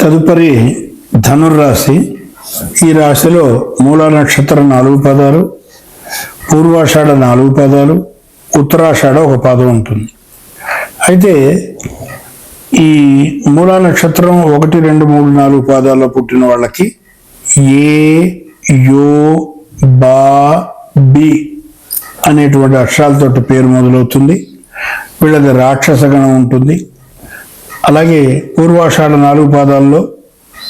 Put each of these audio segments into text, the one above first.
తదుపరి ధనుర్రాశి. ఈ రాశిలో మూల నక్షత్రం నాలుగు పదాలు పూర్వాషాఢ నాలుగు పదాలు ఉత్తరాషాఢ ఒక పదం ఉంటుంది. అయితే ఈ మూలా నక్షత్రం ఒకటి రెండు మూడు నాలుగు పాదాల్లో పుట్టిన వాళ్ళకి ఏ యో బా బి అనేటువంటి అక్షరాలతోటి పేరు మొదలవుతుంది. వీళ్ళది రాక్షస గణం ఉంటుంది. అలాగే పూర్వాషాఢ నాలుగు పాదాల్లో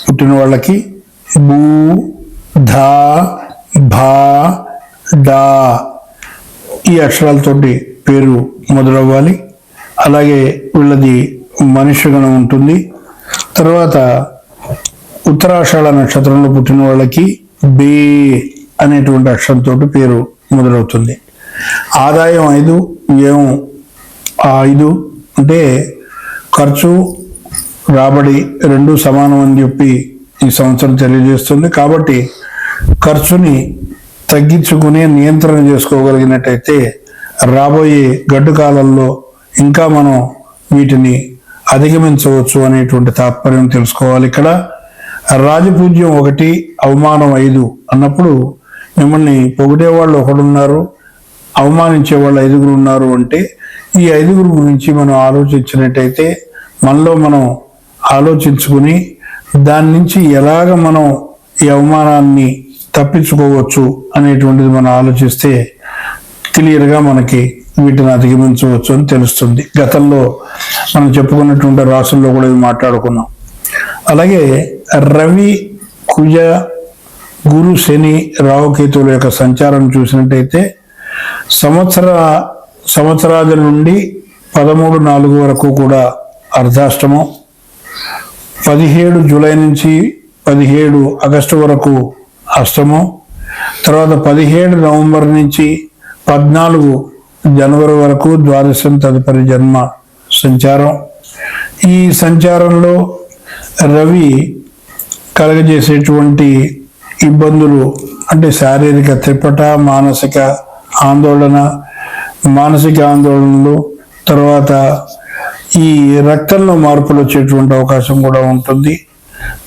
పుట్టిన వాళ్ళకి భూ ధా భా డా ఈ అక్షరాలతోటి పేరు మొదలవ్వాలి. అలాగే వీళ్ళది మనిషి గణం ఉంటుంది. తర్వాత ఉత్తరాషాఢ నక్షత్రంలో పుట్టిన వాళ్ళకి బే అనేటువంటి అక్షరంతో పేరు మొదలవుతుంది. ఆదాయం ఐదు వ్యయం ఐదు అంటే ఖర్చు రాబడి రెండు సమానం అని చెప్పి ఈ సంవత్సరం తెలియజేస్తుంది. కాబట్టి ఖర్చుని తగ్గించుకునే నియంత్రణ చేసుకోగలిగినట్టయితే రాబోయే గడ్డు కాలంలో ఇంకా మనం వీటిని అధిగమించవచ్చు అనేటువంటి తాత్పర్యం తెలుసుకోవాలి ఇక్కడ. రాజపూజ్యం ఒకటి అవమానం ఐదు అన్నప్పుడు మిమ్మల్ని పొగిడేవాళ్ళు ఒకడున్నారు అవమానించే వాళ్ళు ఐదుగురు ఉన్నారు అంటే ఈ ఐదుగురు గురించి మనం ఆలోచించినట్టయితే మనలో మనం ఆలోచించుకుని దాని నుంచి ఎలాగ మనం ఈ అవమానాన్ని తప్పించుకోవచ్చు అనేటువంటిది మనం ఆలోచిస్తే క్లియర్గా మనకి వీటిని అధిగమించవచ్చు అని తెలుస్తుంది. గతంలో మనం చెప్పుకున్నటువంటి రాసుల్లో కూడా ఇవి మాట్లాడుకున్నాం. అలాగే రవి కుజ గురు శని రావుకేతువుల యొక్క సంచారం చూసినట్టయితే సంవత్సర సంవత్సరాది నుండి పదమూడు నాలుగు వరకు కూడా అర్ధాష్టమం. పదిహేడు జూలై నుంచి పదిహేడు ఆగస్టు వరకు అష్టమం. తర్వాత పదిహేడు నవంబర్ నుంచి పద్నాలుగు జనవరి వరకు ద్వాదశం తదుపరి జన్మ సంచారం. ఈ సంచారంలో రవి కలగజేసేటువంటి ఇబ్బందులు అంటే శారీరక త్రిపట మానసిక ఆందోళన మానసిక ఆందోళనలు తర్వాత ఈ రక్తంలో మార్పులు వచ్చేటువంటి అవకాశం కూడా ఉంటుంది.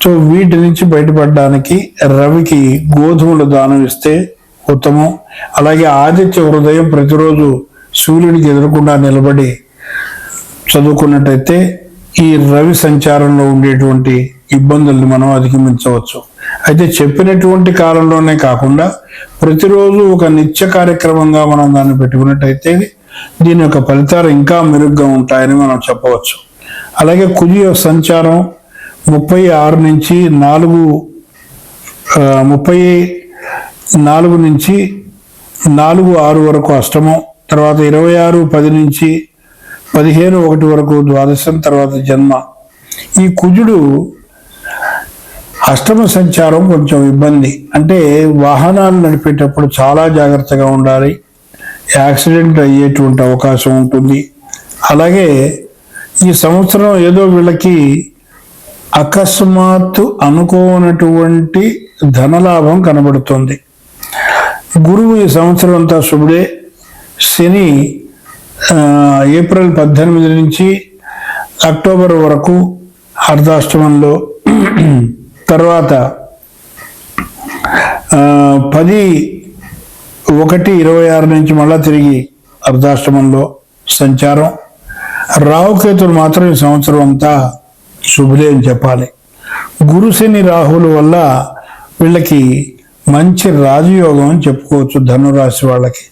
సో వీటి నుంచి బయటపడడానికి రవికి గోధుమలు దానం ఇస్తే ఉత్తమం. అలాగే ఆదిత్య హృదయం ప్రతిరోజు సూర్యుడికి ఎదురకుండా నిలబడి చదువుకున్నట్టయితే ఈ రవి సంచారంలో ఉండేటువంటి ఇబ్బందుల్ని మనం అధిగమించవచ్చు. అయితే చెప్పినటువంటి కాలంలోనే కాకుండా ప్రతిరోజు ఒక నిత్య కార్యక్రమంగా మనం దాన్ని పెట్టుకున్నట్టయితే దీని యొక్క ఫలితాలు ఇంకా మెరుగ్గా ఉంటాయని మనం చెప్పవచ్చు. అలాగే కుజి యొక్క సంచారం ముప్పై ఆరు నుంచి నాలుగు ముప్పై నాలుగు నుంచి నాలుగు ఆరు వరకు అష్టమం తర్వాత ఇరవై ఆరు పది నుంచి పదిహేను ఒకటి వరకు ద్వాదశం తర్వాత జన్మ. ఈ కుజుడు అష్టమ సంచారం కొంచెం ఇబ్బంది. అంటే వాహనాలు నడిపేటప్పుడు చాలా జాగ్రత్తగా ఉండాలి. యాక్సిడెంట్ అయ్యేటువంటి అవకాశం ఉంటుంది. అలాగే ఈ సంవత్సరం ఏదో వీళ్ళకి అకస్మాత్తు అనుకోనటువంటి ధనలాభం కనబడుతుంది. గురువు ఈ సంవత్సరం అంతా శుభుడే. శని ఏప్రిల్ పద్దెనిమిది నుంచి అక్టోబర్ వరకు అర్ధాష్టమంలో తర్వాత పది ఒకటి ఇరవై ఆరు నుంచి మళ్ళా తిరిగి అర్ధాష్టమంలో సంచారం. రాహుకేతులు మాత్రం ఈ సంవత్సరం అంతా శుభులే అని చెప్పాలి. గురుశని రాహుల వల్ల వీళ్ళకి మంచి రాజయోగం అని చెప్పుకోవచ్చు ధనురాశి వాళ్ళకి.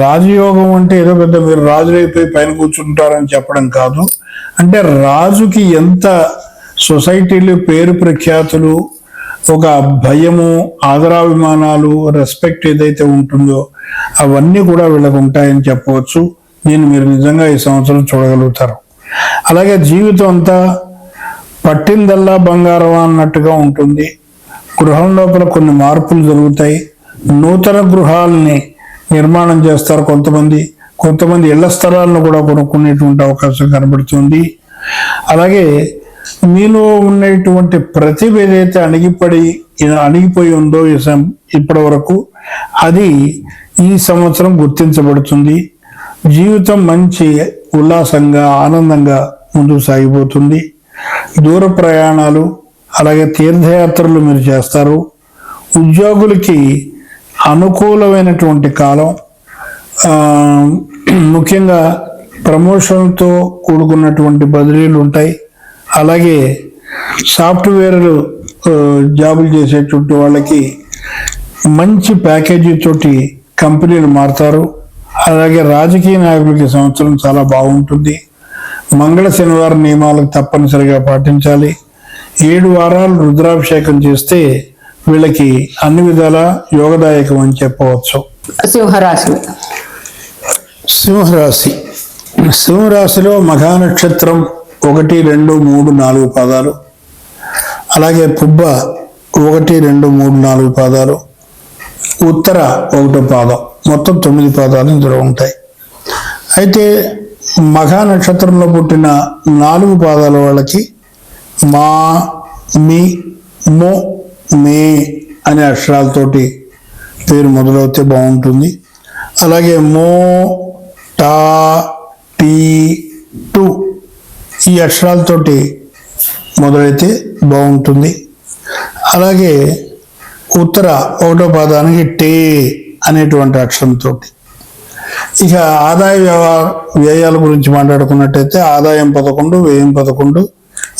రాజయోగం అంటే ఏదో పెద్ద మీరు రాజులైపోయి పైన కూర్చుంటారని చెప్పడం కాదు. అంటే రాజుకి ఎంత సొసైటీలో పేరు ప్రఖ్యాతులు ఒక భయము ఆదరాభిమానాలు రెస్పెక్ట్ ఏదైతే ఉంటుందో అవన్నీ కూడా వీళ్ళకు ఉంటాయని చెప్పవచ్చు. నేను మీరు నిజంగా ఈ సంవత్సరం చూడగలుగుతారు. అలాగే జీవితం అంతా పట్టిందల్లా బంగారం అన్నట్టుగా ఉంటుంది. గృహం లోపల కొన్ని మార్పులు జరుగుతాయి. నూతన గృహాలని నిర్మాణం చేస్తారు కొంతమంది. కొంతమంది ఇళ్ళ స్థలాలను కూడా కొనుక్కునేటువంటి అవకాశం కనబడుతుంది. అలాగే మీలో ఉన్నటువంటి ప్రతిభ ఏదైతే అణిగిపడి అణిగిపోయి ఉందో ఇప్పటి వరకు అది ఈ సంవత్సరం గుర్తించబడుతుంది. జీవితం మంచి ఉల్లాసంగా ఆనందంగా ముందుకు సాగిపోతుంది. దూర ప్రయాణాలు అలాగే తీర్థయాత్రలు మీరు చేస్తారు. ఉద్యోగులకి అనుకూలమైనటువంటి కాలం ముఖ్యంగా ప్రమోషన్తో కూడుకున్నటువంటి బదిలీలు ఉంటాయి. అలాగే సాఫ్ట్వేర్లు జాబులు చేసేటువంటి వాళ్ళకి మంచి ప్యాకేజీ తోటి కంపెనీలు మారుతారు. అలాగే రాజకీయ నాయకులకి సంవత్సరం చాలా బాగుంటుంది. మంగళ శనివారం నియమాలకు తప్పనిసరిగా పాటించాలి. ఏడు వారాలు రుద్రాభిషేకం చేస్తే వీళ్ళకి అన్ని విధాల యోగదాయకం అని చెప్పవచ్చు. సింహరాశి. సింహరాశి. సింహరాశిలో మఘా నక్షత్రం ఒకటి రెండు మూడు నాలుగు పాదాలు. అలాగే పుబ్బ ఒకటి రెండు మూడు నాలుగు పాదాలు. ఉత్తర ఒకటో పాదం. మొత్తం తొమ్మిది పాదాలు ఇందులో ఉంటాయి. అయితే మఘా నక్షత్రంలో పుట్టిన నాలుగు పాదాల వాళ్ళకి మా మీ మో మే అనే అక్షరాలతోటి పేరు మొదలవుతే బాగుంటుంది. అలాగే మో టా టీ టు ఈ అక్షరాలతోటి మొదలైతే బాగుంటుంది. అలాగే ఉత్తర ఒకటో పాదానికి టే అనేటువంటి అక్షరంతో ఇక ఆదాయ వ్యవహార వ్యయాల గురించి మాట్లాడుకున్నట్టయితే ఆదాయం పదకొండు వ్యయం పదకొండు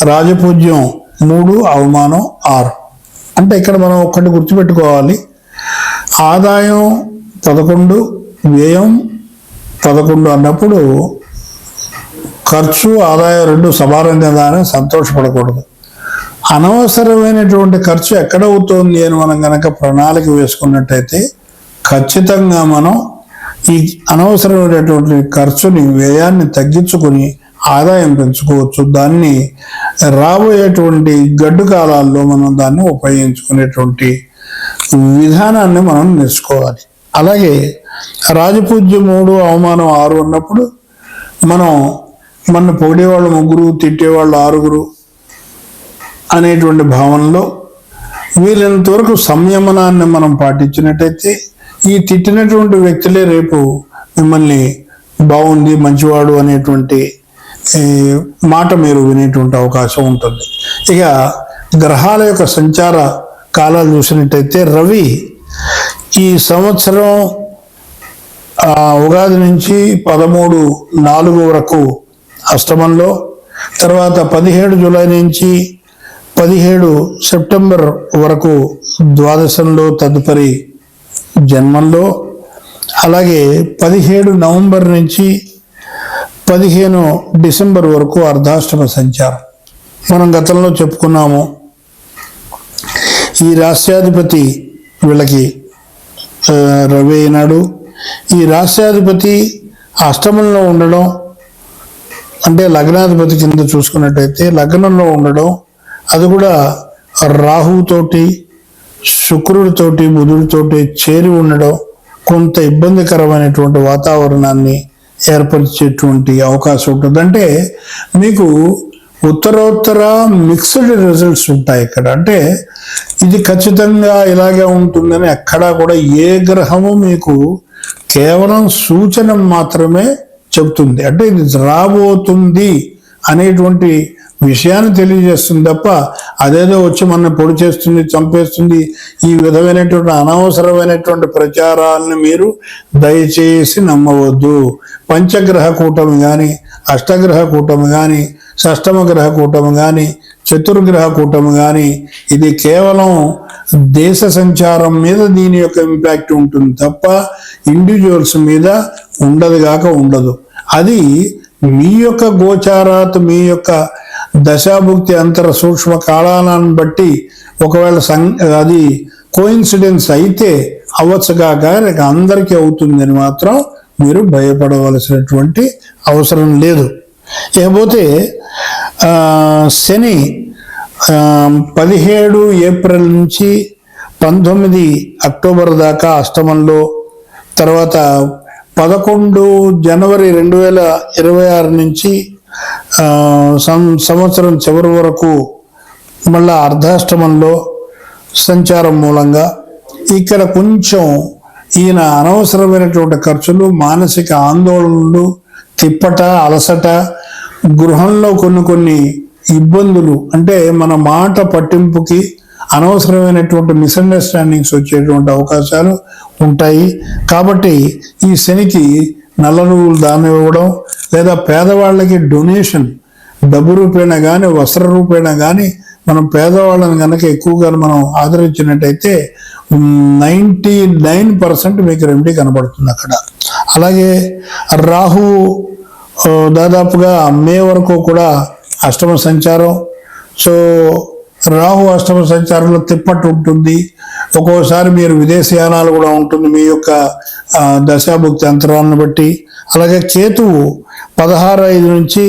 రాజపూజ్యం మూడు అవమానం ఆరు. అంటే ఇక్కడ మనం ఒక్కటి గుర్తుపెట్టుకోవాలి. ఆదాయం పదకొండు వ్యయం పదకొండు అన్నప్పుడు ఖర్చు ఆదాయం రెండు సమానంగానే సంతోషపడకూడదు. అనవసరమైనటువంటి ఖర్చు ఎక్కడ అవుతోంది అని మనం కనుక ప్రణాళిక వేసుకున్నట్టయితే ఖచ్చితంగా మనం ఈ అనవసరమైనటువంటి ఖర్చుని వ్యయాన్ని తగ్గించుకొని ఆదాయం పెంచుకోవచ్చు. దాన్ని రాబోయేటువంటి గడ్డు కాలాల్లో మనం దాన్ని ఉపయోగించుకునేటువంటి విధానాన్ని మనం నేర్చుకోవాలి. అలాగే రాజపూజ్య మూడు అవమానం ఆరు ఉన్నప్పుడు మనం మన పొగిడేవాళ్ళు ముగ్గురు తిట్టేవాళ్ళు ఆరుగురు అనేటువంటి భావనలో వీలైనంత వరకు సంయమనాన్ని మనం పాటించినట్టయితే ఈ తిట్టినటువంటి వ్యక్తులే రేపు మిమ్మల్ని బాగుంది మంచివాడు అనేటువంటి మాట మీరు వినేటువంటి అవకాశం ఉంటుంది. ఇక గ్రహాల యొక్క సంచార కాలాలు చూసినట్టయితే రవి ఈ సంవత్సరం ఆ, ఉగాది నుంచి పదమూడు నాలుగు వరకు అష్టమంలో తర్వాత పదిహేడు జూలై నుంచి పదిహేడు సెప్టెంబర్ వరకు ద్వాదశంలో తదుపరి జన్మంలో అలాగే పదిహేడు నవంబర్ నుంచి పదిహేను డిసెంబర్ వరకు అర్ధాష్టమ సంచారం. మనం గతంలో చెప్పుకున్నాము ఈ రాష్ట్రాధిపతి వీళ్ళకి రవి అయినాడు. ఈ రాష్ట్రాధిపతి అష్టమంలో ఉండడం అంటే లగ్నాధిపతి కింద చూసుకున్నట్టయితే లగ్నంలో ఉండడం అది కూడా రాహుతోటి శుక్రుడితోటి బుధుడితోటి చేరి ఉండడం కొంత ఇబ్బందికరమైనటువంటి వాతావరణాన్ని ఏర్పరిచేటువంటి అవకాశం ఉంటుంది. అంటే మీకు ఉత్తరోత్తర మిక్స్డ్ రిజల్ట్స్ ఉంటాయి ఇక్కడ. అంటే ఇది ఖచ్చితంగా ఇలాగే ఉంటుందని ఎక్కడా కూడా ఏ గ్రహము మీకు కేవలం సూచన మాత్రమే చెబుతుంది. అంటే ఇది రాబోతుంది అనేటువంటి విషయాన్ని తెలియజేస్తుంది తప్ప అదేదో వచ్చి మన పొడి చేస్తుంది చంపేస్తుంది. ఈ విధమైనటువంటి అనవసరమైనటువంటి ప్రచారాలను మీరు దయచేసి నమ్మవద్దు. పంచగ్రహ కూటమి కానీ అష్టగ్రహ కూటమి కానీ షష్టమ గ్రహ కూటమి కానీ చతుర్గ్రహ కూటమి కానీ ఇది కేవలం దేశ సంచారం మీద దీని యొక్క ఇంపాక్ట్ ఉంటుంది తప్ప ఇండివిజువల్స్ మీద ఉండదు కాక ఉండదు. అది మీ యొక్క గోచారాత్ మీ యొక్క దశాభుక్తి అంతర సూక్ష్మ కాలాలను బట్టి ఒకవేళ సం అది కోయిన్సిడెన్స్ అయితే అవ్వచ్చు కాక ఇక అందరికీ అవుతుందని మాత్రం మీరు భయపడవలసినటువంటి అవసరం లేదు. ఇకపోతే శని పదిహేడు ఏప్రిల్ నుంచి పంతొమ్మిది అక్టోబర్ దాకా అష్టమంలో తర్వాత పదకొండు జనవరి రెండు వేల ఇరవై ఆరు నుంచి సం- సంవత్సరం చివరి వరకు మళ్ళా అర్ధాష్టమంలో సంచారం మూలంగా ఇక్కడ కొంచెం ఈయన అనవసరమైనటువంటి ఖర్చులు మానసిక ఆందోళనలు తిప్పట అలసట గృహంలో కొన్ని కొన్ని ఇబ్బందులు అంటే మన మాట పట్టింపుకి అనవసరమైనటువంటి మిస్అండర్స్టాండింగ్స్ వచ్చేటువంటి అవకాశాలు ఉంటాయి. కాబట్టి ఈ శనికి నల్ల నువ్వులు దానం ఇవ్వడం లేదా పేదవాళ్ళకి డొనేషన్ డబ్బు రూపేణా కానీ వస్త్ర రూపేణా కానీ మనం పేదవాళ్ళని కనుక ఎక్కువగా మనం ఆదరించినట్టయితే నైంటీ నైన్ పర్సెంట్ మీకు రెమెడీ కనబడుతుంది అక్కడ. అలాగే రాహు దాదాపుగా మే వరకు కూడా అష్టమ సంచారం. సో రాహు అష్టమ సంచారంలో తిప్పట్టు ఉంటుంది. ఒక్కోసారి మీరు విదేశయానాలు కూడా ఉంటుంది. మీ యొక్క దశాభుక్తి అంతరాలను బట్టి. అలాగే కేతువు పదహారు ఐదు నుంచి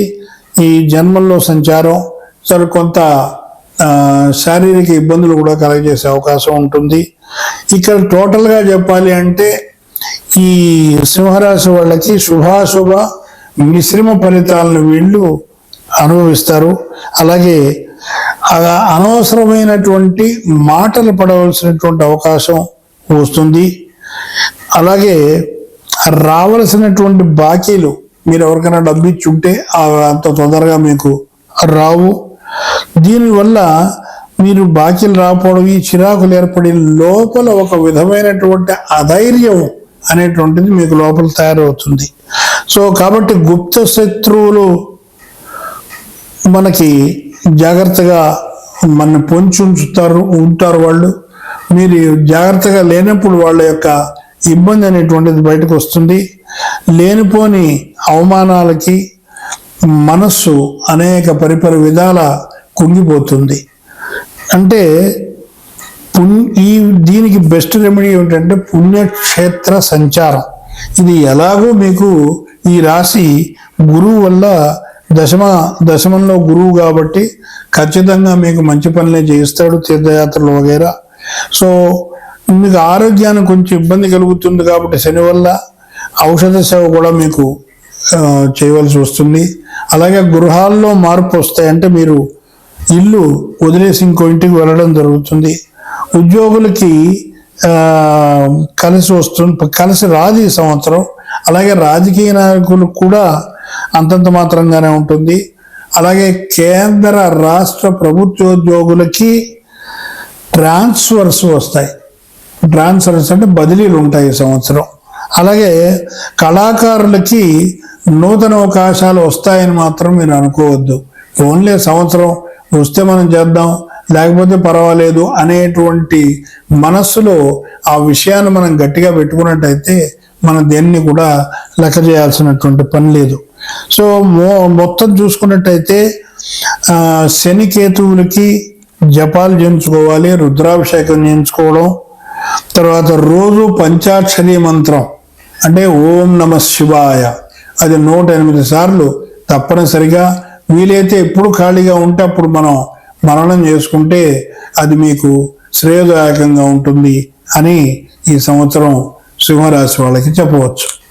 ఈ జన్మల్లో సంచారం. సరే కొంత శారీరక ఇబ్బందులు కూడా కలగజేసే అవకాశం ఉంటుంది. ఇక్కడ టోటల్గా చెప్పాలి అంటే ఈ సింహరాశి వాళ్ళకి శుభాశుభ మిశ్రమ ఫలితాలను వీళ్ళు అనుభవిస్తారు. అలాగే అలా అనవసరమైనటువంటి మాటలు పడవలసినటువంటి అవకాశం వస్తుంది. అలాగే రావలసినటువంటి బాకీలు మీరు ఎవరికైనా డబ్బు ఇచ్చి ఉంటే అవి అంత తొందరగా మీకు రావు. దీనివల్ల మీరు బాకీలు రాకపోవడం ఈ చిరాకులు ఏర్పడి లోపల ఒక విధమైనటువంటి అధైర్యం అనేటువంటిది మీకు లోపల తయారవుతుంది. సో కాబట్టి గుప్త శత్రువులు మనకి జాగ్రత్తగా మన పొంచి ఉంచుతారు ఉంటారు వాళ్ళు. మీరు జాగ్రత్తగా లేనప్పుడు వాళ్ళ యొక్క ఇబ్బంది అనేటువంటిది బయటకు వస్తుంది. లేనిపోని అవమానాలకి మనస్సు అనేక పరిపరి విధాల కుంగిపోతుంది. అంటే ఈ దీనికి బెస్ట్ రెమెడీ ఏమిటంటే పుణ్యక్షేత్ర సంచారం. ఇది ఎలాగో మీకు ఈ రాశి గురువు వల్ల దశమ దశమంలో గురువు కాబట్టి ఖచ్చితంగా మీకు మంచి పనులే చేయిస్తాడు తీర్థయాత్రలు వగేరా. సో మీకు ఆరోగ్యానికి కొంచెం ఇబ్బంది కలుగుతుంది కాబట్టి శని వల్ల ఔషధ సేవ కూడా మీకు చేయవలసి వస్తుంది. అలాగే గృహాల్లో మార్పు వస్తాయి. అంటే మీరు ఇల్లు వదిలేసి ఇంకో ఇంటికి వెళ్ళడం జరుగుతుంది. ఉద్యోగులకి కలిసి వస్తుంది కలిసి రాదు ఈ సంవత్సరం. అలాగే రాజకీయ నాయకులు కూడా అంతంత మాత్రంగానే ఉంటుంది. అలాగే కేంద్ర రాష్ట్ర ప్రభుత్వోద్యోగులకి ట్రాన్స్ఫర్స్ వస్తాయి. ట్రాన్స్ఫర్స్ అంటే బదిలీలు ఉంటాయి ఈ సంవత్సరం. అలాగే కళాకారులకి నూతన అవకాశాలు వస్తాయని మాత్రం మీరు అనుకోవద్దు. ఓన్లీ సంవత్సరం వస్తే మనం చేద్దాం లేకపోతే పర్వాలేదు అనేటువంటి మనస్సులో ఆ విషయాన్ని మనం గట్టిగా పెట్టుకున్నట్టయితే మనం దేన్ని కూడా లెక్క చేయాల్సినటువంటి పని లేదు. సో మో మొత్తం చూసుకున్నట్టయితే శనికేతువులకి జపాలు చేయించుకోవాలి రుద్రాభిషేకం చేయించుకోవడం తర్వాత రోజు పంచాక్షరి మంత్రం అంటే ఓం నమ శివాయ అది నూట ఎనిమిది సార్లు తప్పనిసరిగా వీలైతే ఎప్పుడు ఖాళీగా ఉంటే అప్పుడు మనం మరణం చేసుకుంటే అది మీకు శ్రేయదాయకంగా ఉంటుంది అని ఈ సంవత్సరం సింహరాశి వాళ్ళకి చెప్పవచ్చు.